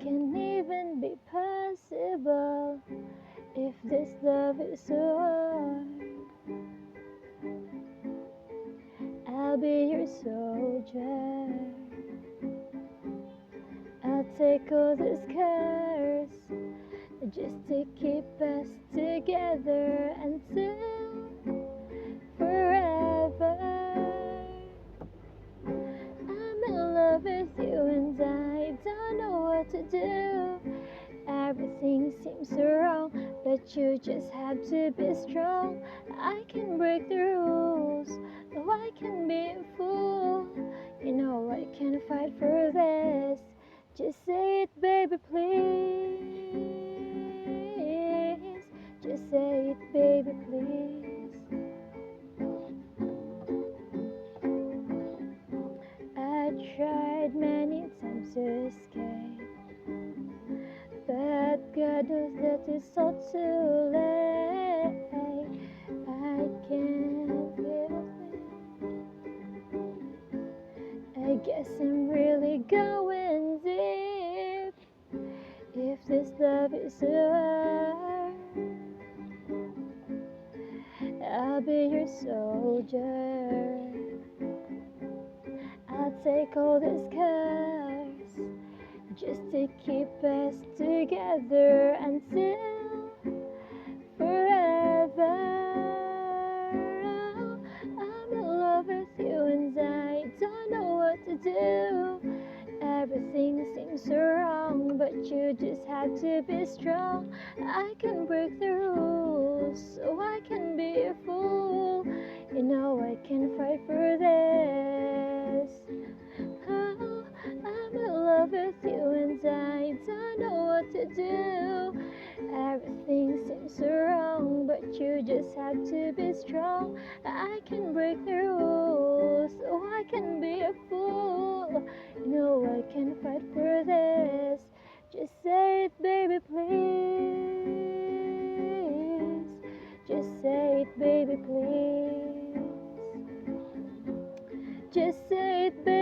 can even be possible if this love is yours. I'll be your soldier. I'll take all the scars just to keep us together until. What to do. Everything seems so wrong, but you just have to be strong. I can break the rules, though I can be a fool. You know I can fight for this. Just say it, baby, please. Just say it, baby, please. I tried many times to escape, but God knows that it's all too late. I can't help it. I guess I'm really going deep. If this love is yours, I'll be your soldier. I'll take all this just to keep us together until forever. I'm in love with you and I don't know what to do. Everything seems so wrong, but you just have to be strong. I can break the rules, so I can be a fool. With you and I don't know what to do. Everything seems so wrong, but you just have to be strong. I can break the rules, so I can be a fool. You know I can fight for this. Just say it, baby, please. Just say it, baby, please. Just say it, baby,